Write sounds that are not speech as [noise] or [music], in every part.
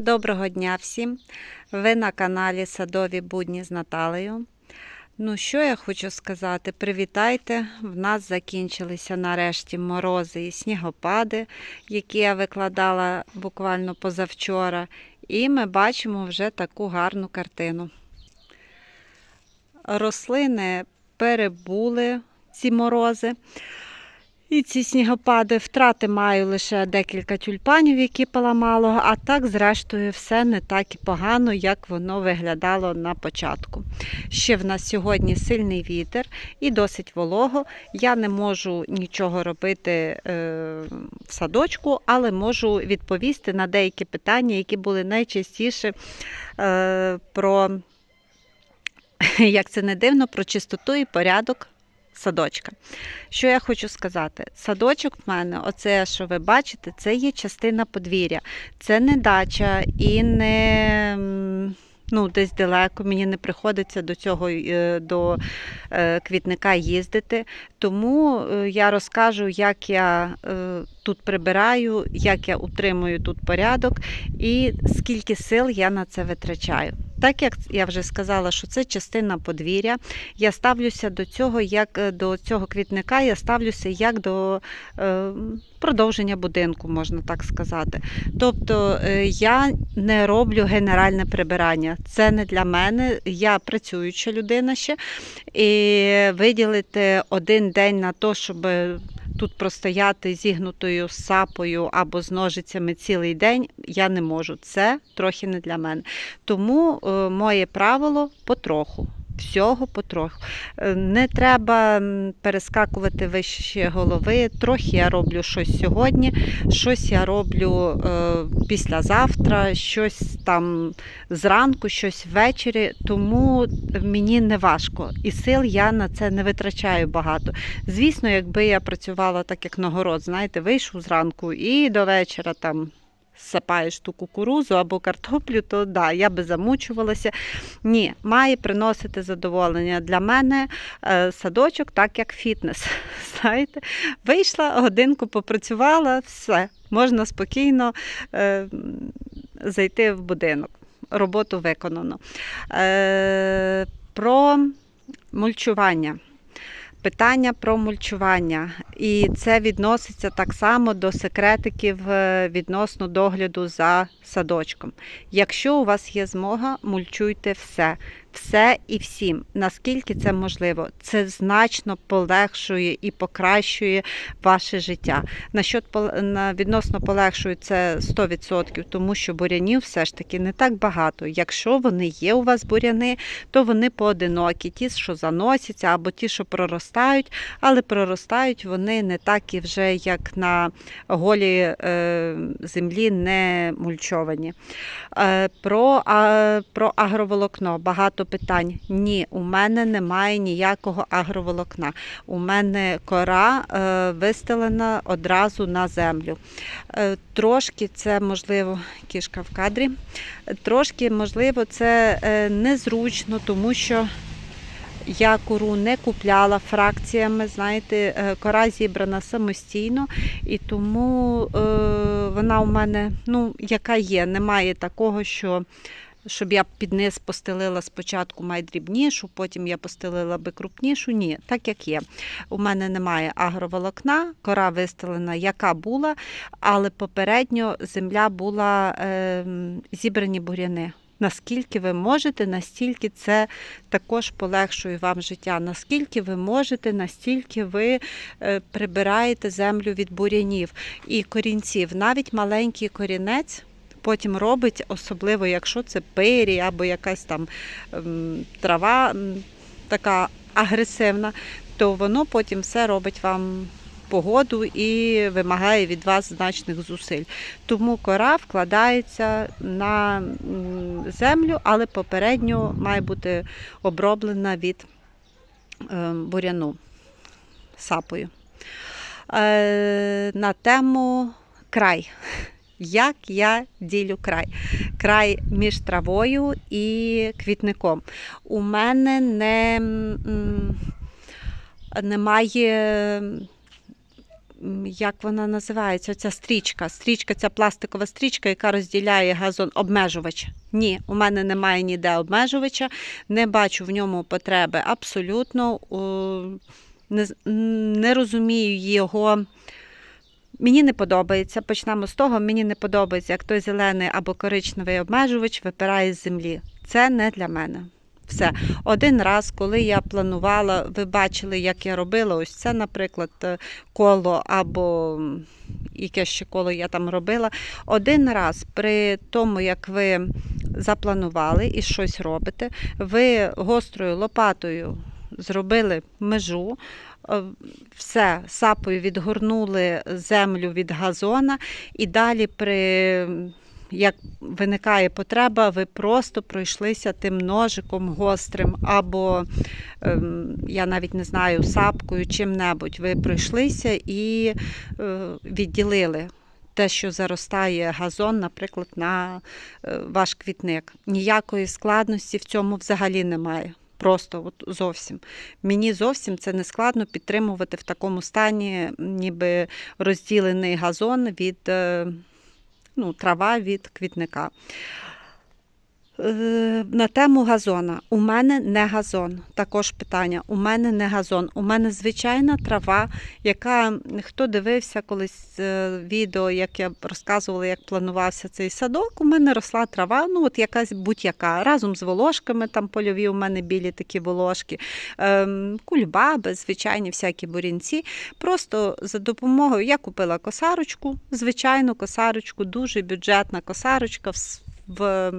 Доброго дня всім! Ви на каналі Садові будні з Наталею. Ну, що я хочу сказати? Привітайте! В нас закінчилися нарешті морози і снігопади, які я викладала буквально позавчора. І ми бачимо вже таку гарну картину. Рослини перебули ці морози. І ці снігопади втрати маю лише декілька тюльпанів, які поламало, а так, зрештою, все не так і погано, як воно виглядало на початку. Ще в нас сьогодні сильний вітер і досить волого. Я не можу нічого робити е, в садочку, але можу відповісти на деякі питання, які були найчастіше е, про, [laughs] як це не дивно, про чистоту і порядок садочка. Що я хочу сказати? Садочок в мене, оце, що ви бачите, це є частина подвір'я. Це не дача і не ну, десь далеко. Мені не приходиться до цього е, до е, квітника їздити. Тому е, я розкажу, як я тут прибираю, як я утримую тут порядок і скільки сил я на це витрачаю. Так як я вже сказала, що це частина подвір'я, я ставлюся до цього, як е, до цього квітника, я ставлюся як до е, продовження будинку, можна так сказати. Тобто е, я не роблю генеральне прибирання. Це не для мене. Я працююча людина ще. І виділити один день на те, щоб тут простояти зігнутою сапою або з ножицями цілий день, я не можу. Це трохи не для мене. Тому е, моє правило потроху. Всього потроху. Е, Не треба перескакувати вище голови. Трохи я роблю щось сьогодні, щось я роблю е, післязавтра, щось там зранку, щось ввечері. Тому мені не важко. І сил я на це не витрачаю багато. Звісно, якби я працювала так, як нагород, знаєте, вийшов зранку і до вечора там. Сапаєш ту кукурузу або картоплю, то да, я би замучувалася. Ні, має приносити задоволення. Для мене е, садочок так як фітнес. [laughs] Знаєте, вийшла, годинку попрацювала, все, можна спокійно е, зайти в будинок. Роботу виконано. Е, про мульчування. Питання про мульчування. І це відноситься так само до секретиків е, відносно догляду за садочком. Якщо у вас є змога, мульчуйте все. Все і всім, наскільки це можливо, це значно полегшує і покращує ваше життя. На відносно полегшує це 100%, тому що бурянів все ж таки не так багато. Якщо вони є у вас буряни, то вони поодинокі, ті, що заносяться, або ті, що проростають, але проростають вони не так і вже як на голій е, землі не мульчовані. Е, про, а, про агроволокно багато питань. Ні, у мене немає ніякого агроволокна. У мене кора е, вистелена одразу на землю. Е, трошки це можливо, кішка в кадрі. Трошки, можливо, це е, незручно, тому що я кору не купляла фракціями. Знаєте, кора зібрана самостійно, і тому е, вона у мене, ну, яка є, немає такого, що. Щоб я під низ постелила спочатку майдрібнішу, потім я постелила би крупнішу. Ні, так як є. У мене немає агроволокна, кора вистелена, яка була, але попередньо земля була е, зібрані буряни. Наскільки ви можете, настільки це також полегшує вам життя. Наскільки ви можете, настільки ви е, прибираєте землю від бурянів і корінців. Навіть маленький корінець потім робить, особливо якщо це пирі або якась там ем, трава така агресивна, то воно потім все робить вам погоду і вимагає від вас значних зусиль. Тому кора вкладається на землю, але попередньо має бути оброблена від е, буряну сапою. Е, На тему край. Як я ділю край? Край між травою і квітником. У мене не, немає як вона називається, ця стрічка. Стрічка, ця пластикова стрічка, яка розділяє газон обмежувач. Ні, у мене немає ніде обмежувача, не бачу в ньому потреби абсолютно. Не, розумію його. Мені не подобається. Почнемо з того, мені не подобається, як той зелений або коричневий обмежувач випирає з землі. Це не для мене. Все. Один раз, коли я планувала, ви бачили, як я робила, ось це, наприклад, е, коло або яке ще коло я там робила. Один раз при тому, як ви запланували і щось робите, ви гострою лопатою зробили межу, е, все, сапою відгорнули землю від газона, і далі, при, як виникає потреба, ви просто пройшлися тим ножиком гострим, або ем, я навіть не знаю, сапкою, чим-небудь. Ви пройшлися і е, відділили. Те, що заростає газон, наприклад, на е, ваш квітник. Ніякої складності в цьому взагалі немає. Просто от зовсім. Мені зовсім це не складно підтримувати в такому стані, ніби розділений газон від е, ну, трава від квітника. Е, На тему газона. У мене не газон. Також питання. У мене не газон. У мене звичайна трава, яка хто дивився колись е, відео, як я розказувала, як планувався цей садок. У мене росла трава, ну от якась будь-яка, разом з волошками, там польові у мене білі такі волошки, ем, кульбаби, звичайні всякі бурінці. Просто за допомогою я купила косарочку, звичайну косарочку, дуже бюджетна косарочка в,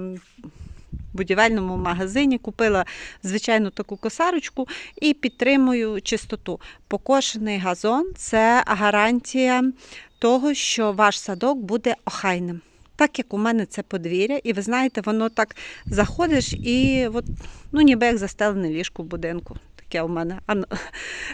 будівельному магазині. Купила звичайну таку косарочку і підтримую чистоту. Покошений газон це гарантія того, що ваш садок буде охайним. Так як у мене це подвір'я, і ви знаєте, воно так заходиш і от, ну, ніби як застелене ліжко в будинку. Таке у мене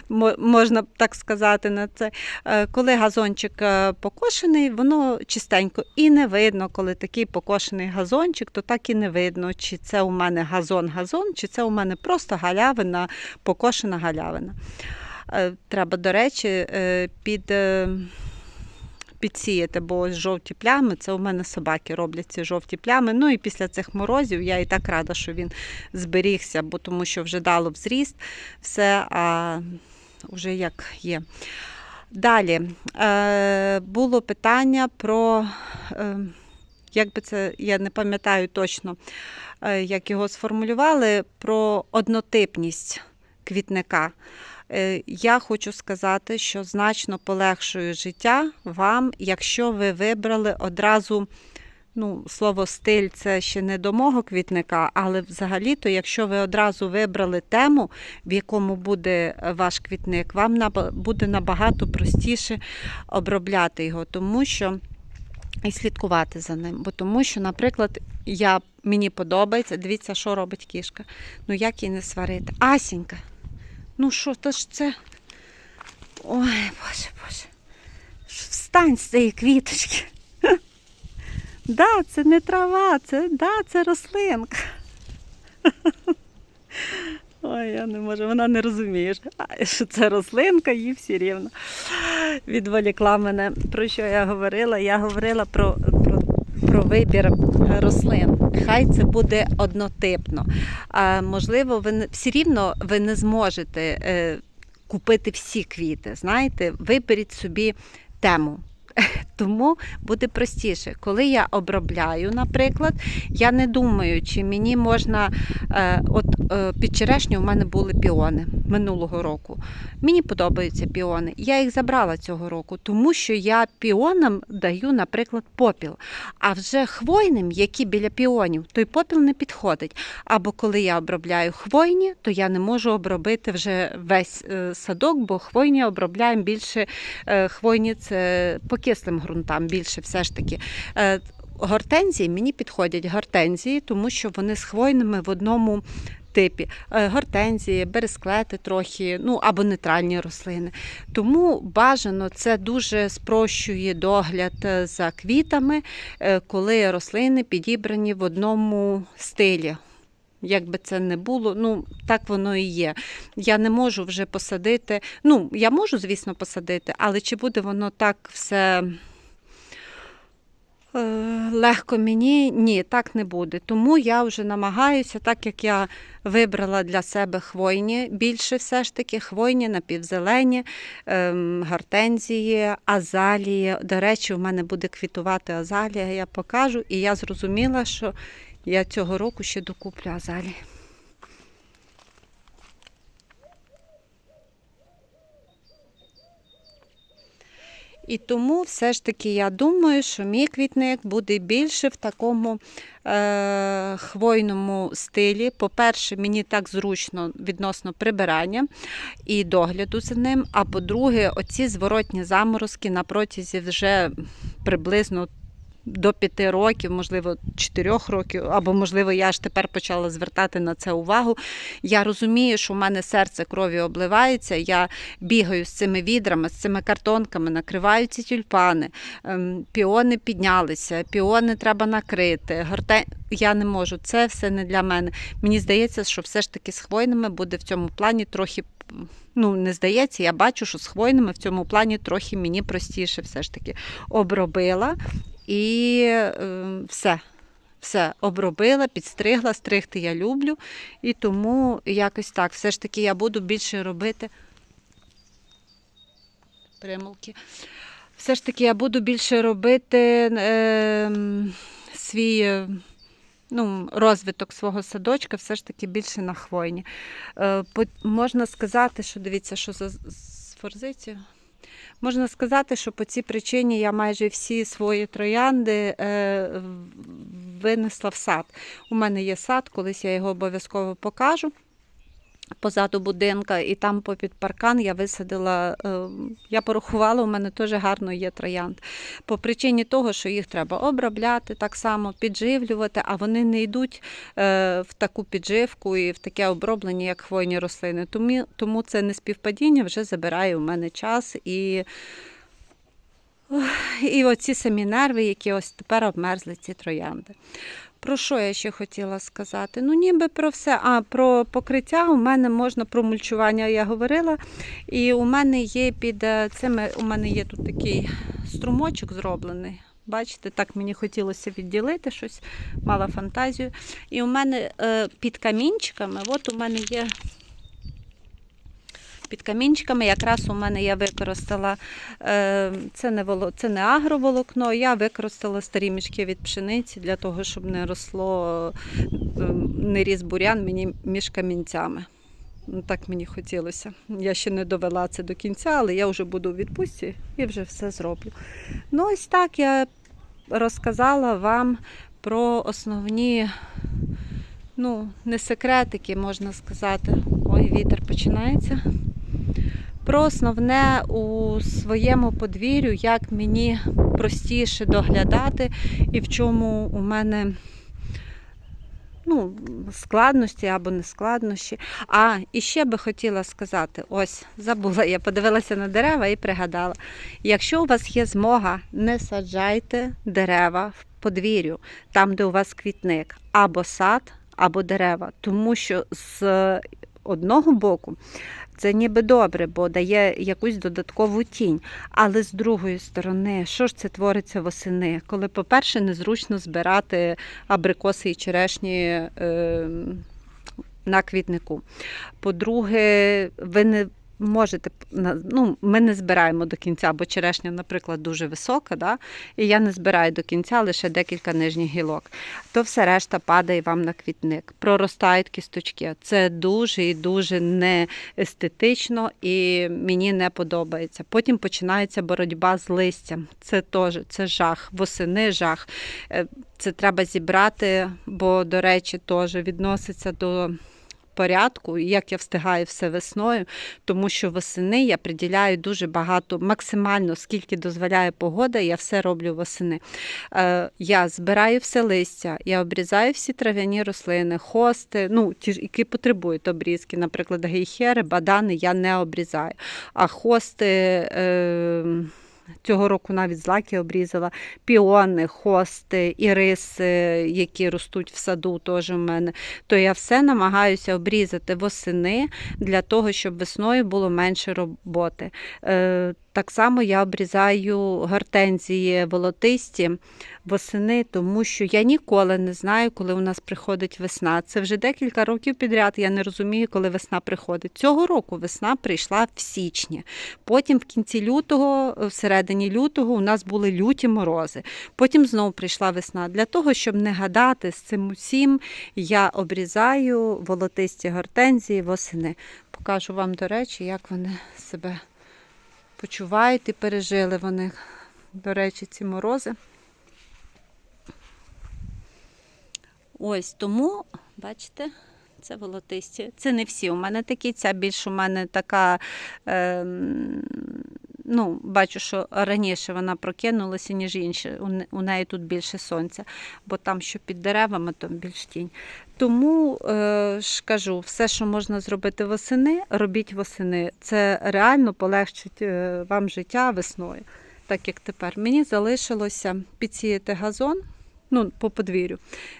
ну, можна так сказати на це. Е, Коли газончик е, покошений, воно чистенько. І не видно, коли такий покошений газончик, то так і не видно, чи це у мене газон-газон, чи це у мене просто галявина, покошена галявина. Е, Треба, до речі, під. Підсіяти, бо ось жовті плями, це у мене собаки роблять ці жовті плями. Ну і після цих морозів я і так рада, що він зберігся, бо тому що вже дало взріст все, а вже як є. Далі е, було питання про, е, як би це, я не пам'ятаю точно, е, як його сформулювали, про однотипність квітника. Е, Я хочу сказати, що значно полегшує життя вам, якщо ви вибрали одразу. Ну, слово стиль це ще не до мого квітника, але взагалі-то, якщо ви одразу вибрали тему, в якому буде ваш квітник, вам буде набагато простіше обробляти його, тому що і слідкувати за ним. Бо тому що, наприклад, я, мені подобається, дивіться, що робить кішка. Ну як її не сварити? Асінька. Ну що, то ж це. Ой, Боже, Боже. Встань з цієї квіточки. [laughs] Да, це не трава, це, да, це рослинка. [laughs] Ой, я не можу, вона не розуміє, що це рослинка, їй всі рівно. Відволікла мене. Про що я говорила? Я говорила про, про, вибір рослин. Хай це буде однотипно. А, можливо, ви все рівно ви не зможете е, купити всі квіти. Знаєте, виберіть собі тему. [laughs] Тому буде простіше. Коли я обробляю, наприклад, я не думаю, чи мені можна. Е, от е, під черешню у мене були піони минулого року. Мені подобаються піони. Я їх забрала цього року, тому що я піонам даю, наприклад, попіл. А вже хвойним, які біля піонів, той попіл не підходить. Або коли я обробляю хвойні, то я не можу обробити вже весь е, садок, бо хвойні обробляємо більше хвойні це по кислим ґрунтам більше все ж таки. Е, Гортензії мені підходять гортензії, тому що вони з хвойними в одному типі. Е, Гортензії, бересклети трохи, ну або нейтральні рослини. Тому бажано це дуже спрощує догляд е, за квітами, коли рослини підібрані в одному стилі. Як би це не було, ну так воно і є. Я не можу вже посадити. Ну, я можу, звісно, посадити, але чи буде воно так все е, легко мені? Ні, так не буде. Тому я вже намагаюся, так як я вибрала для себе хвойні, більше все ж таки хвойні, напівзелені, ем, гортензії, азалії. До речі, у мене буде квітувати азалія, я покажу. І я зрозуміла, що я цього року ще докуплю азалії. І тому все ж таки я думаю, що мій квітник буде більше в такому е, хвойному стилі. По-перше, мені так зручно відносно прибирання і догляду за ним. А по-друге, оці зворотні заморозки на протязі вже приблизно до п'яти років, можливо, чотирьох років, або, можливо, я ж тепер почала звертати на це увагу. Я розумію, що в мене серце крові обливається. Я бігаю з цими відрами, з цими картонками, накриваю ці тюльпани. Ем, Піони піднялися, піони треба накрити. Горте... Я не можу, це все не для мене. Мені здається, що все ж таки з хвойними буде в цьому плані трохи. Ну, не здається, я бачу, що з хвойними в цьому плані трохи мені простіше все ж таки обробила і е, все. Все обробила, підстригла, стригти я люблю. І тому якось так. Все ж таки я буду більше робити примулки. Все ж таки я буду більше робити е, свій ну, розвиток свого садочка, все ж таки більше на хвойні. Е, можна сказати, що дивіться, що за форзиці. Можна сказати, що по цій причині я майже всі свої троянди е, винесла в сад. У мене є сад, колись я його обов'язково покажу. Позаду будинка, і там попід паркан я висадила, е, я порахувала, у мене теж гарно є троянд. По причині того, що їх треба обробляти, так само підживлювати, а вони не йдуть е, в таку підживку і в таке оброблення, як хвойні рослини. Тому, тому це не співпадіння вже забирає у мене час і. І оці самі нерви, які ось тепер обмерзли ці троянди. Про що я ще хотіла сказати? Ну, ніби про все. А про покриття у мене можна про мульчування, я говорила. І у мене є під е, цими, у мене є тут такий струмочок зроблений. Бачите, так мені хотілося відділити щось, мала фантазію. І у мене е, під камінчиками, от у мене є під камінчиками. Якраз у мене я використала е, це не воло, це не агроволокно, я використала старі мішки від пшениці для того, щоб не росло, е, не ріс бурян мені між камінцями. Ну, Так мені хотілося. Я ще не довела це до кінця, але я вже буду у відпустці і вже все зроблю. Ну, ось так я розказала вам про основні, ну, не секретики, можна сказати. Ой, вітер починається про основне у своєму подвір'ю, як мені простіше доглядати і в чому у мене ну, складності або не складнощі. А, і ще би хотіла сказати: ось, забула, я подивилася на дерева і пригадала: якщо у вас є змога, не саджайте дерева в подвір'ю, там, де у вас квітник, або сад, або дерева, тому що з одного боку це ніби добре, бо дає якусь додаткову тінь. Але з другої сторони, що ж це твориться восени? Коли, по-перше, незручно збирати абрикоси і черешні. Е, на квітнику. По-друге, ви не можете, ну, ми не збираємо до кінця, бо черешня, наприклад, дуже висока, да? і я не збираю до кінця лише декілька нижніх гілок. То все решта падає вам на квітник. Проростають кісточки. Це дуже і дуже неестетично і мені не подобається. Потім починається боротьба з листям. Це теж це жах, восени жах. Е, це треба зібрати, бо, до речі, теж відноситься до порядку, як я встигаю все весною, тому що восени я приділяю дуже багато, максимально скільки дозволяє погода, я все роблю восени. Е, Я збираю все листя, я обрізаю всі трав'яні рослини, хости, ну, ті, які потребують обрізки, наприклад, гейхери, бадани я не обрізаю. А хости. Е, Цього року навіть злаки обрізала, піони, хости, іриси, які ростуть в саду, теж у мене. То я все намагаюся обрізати восени для того, щоб весною було менше роботи. Так само я обрізаю гортензії волотисті восени, тому що я ніколи не знаю, коли у нас приходить весна. Це вже декілька років підряд. Я не розумію, коли весна приходить. Цього року весна прийшла в січні. Потім в кінці лютого, в середині лютого, у нас були люті морози. Потім знову прийшла весна. Для того, щоб не гадати з цим усім, я обрізаю волотисті гортензії восени. Покажу вам, до речі, як вони себе почувають і пережили вони, до речі, ці морози. Ось тому, бачите, це волотисті. Це не всі. У мене такі, ця більш у мене така. Е, ну, бачу, що раніше вона прокинулася, ніж інші. У неї тут більше сонця, бо там, що під деревами, там більш тінь. Тому е, ж кажу, все, що можна зробити восени, робіть восени. Це реально полегшить е, вам життя весною. Так як тепер. Мені залишилося підсіяти газон, ну, по подвір'ю.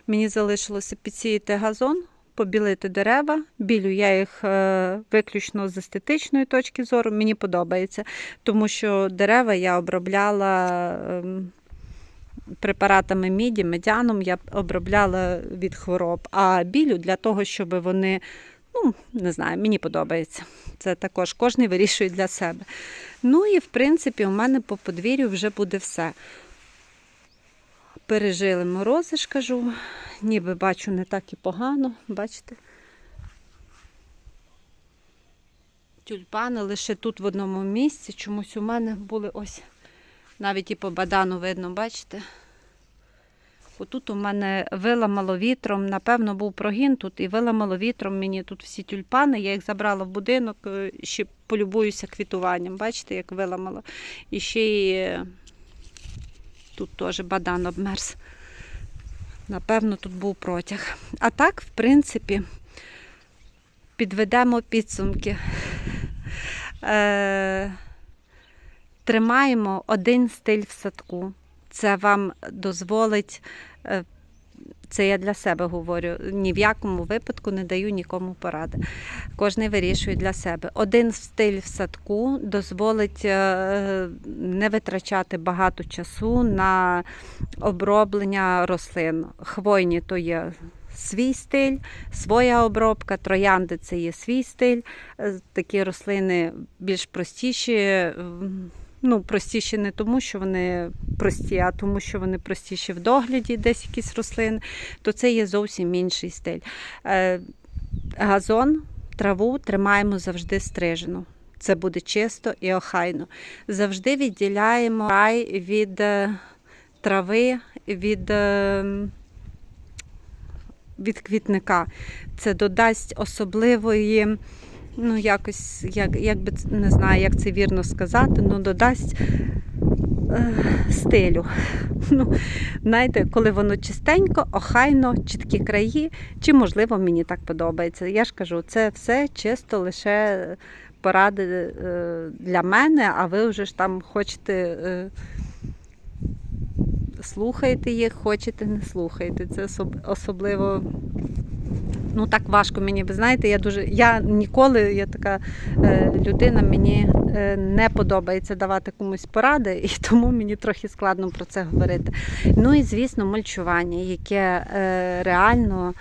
Мені залишилося підсіяти газон, побілити дерева. Білю я їх е, виключно з естетичної точки зору. Мені подобається, тому що дерева я обробляла. ем, Препаратами міді, медяном я обробляла від хвороб, а білю для того, щоб вони, ну, не знаю, мені подобається. Це також кожен вирішує для себе. Ну і в принципі, у мене по подвір'ю вже буде все. Пережили морози, ж кажу, ніби бачу не так і погано, бачите? Тюльпани лише тут в одному місці. Чомусь у мене були ось, навіть і по бадану видно, бачите? Отут у мене виламало вітром, напевно, був прогін тут і виламало вітром мені тут всі тюльпани. Я їх забрала в будинок, е, ще полюбуюся квітуванням. Бачите, як виламало. І ще й е, тут теж бадан обмерз. Напевно, тут був протяг. А так, в принципі, підведемо підсумки. Е, тримаємо один стиль в садку. Це вам дозволить, е, це я для себе говорю, ні в якому випадку не даю нікому поради. Кожен вирішує для себе. Один стиль в садку дозволить е, не витрачати багато часу на оброблення рослин. Хвойні то є свій стиль, своя обробка, троянди це є свій стиль. Е, Такі рослини більш простіші. Ну, простіші не тому, що вони прості, а тому, що вони простіші в догляді, десь якісь рослини, то це є зовсім інший стиль. Е, газон, траву тримаємо завжди стрижену. Це буде чисто і охайно. Завжди відділяємо рай від е, трави, від, е, від квітника. Це додасть особливої ну, якось, як, як би не знаю, як це вірно сказати, ну додасть е, стилю. [laughs] Ну, знаєте, коли воно чистенько, охайно, чіткі краї, чи можливо мені так подобається. Я ж кажу, це все чисто лише поради е, для мене, а ви вже ж там хочете. Е, Слухаєте їх, хочете, не слухаєте. Це особливо ну так важко мені. Ви знаєте, я дуже я ніколи, я така е, людина, мені е, не подобається давати комусь поради, і [laughs] тому мені трохи складно про це говорити. Ну і звісно, мульчування, яке е, реально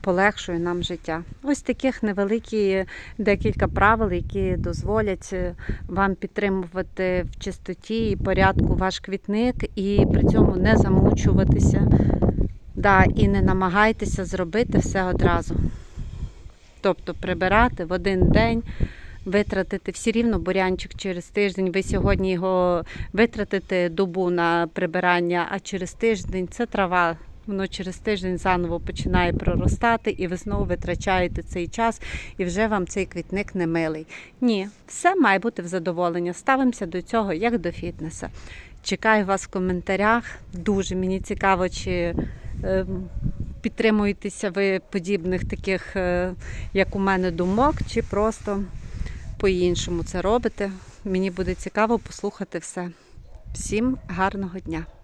полегшує нам життя. Ось таких невеликі декілька правил, які дозволять е, вам підтримувати в чистоті і порядку ваш квітник, і при цьому не замучуватися. Да, і не намагайтеся зробити все одразу. Тобто прибирати в один день, витратити все рівно бурянчик через тиждень. Ви сьогодні його витратите добу на прибирання, а через тиждень це трава. Воно через тиждень заново починає проростати, і ви знову витрачаєте цей час, і вже вам цей квітник не милий. Ні, все має бути в задоволення. Ставимося до цього як до фітнеса. Чекаю вас в коментарях. Дуже мені цікаво, чи підтримуєтеся ви подібних таких, е, як у мене, думок, чи просто по-іншому це робите. Мені буде цікаво послухати все. Всім гарного дня!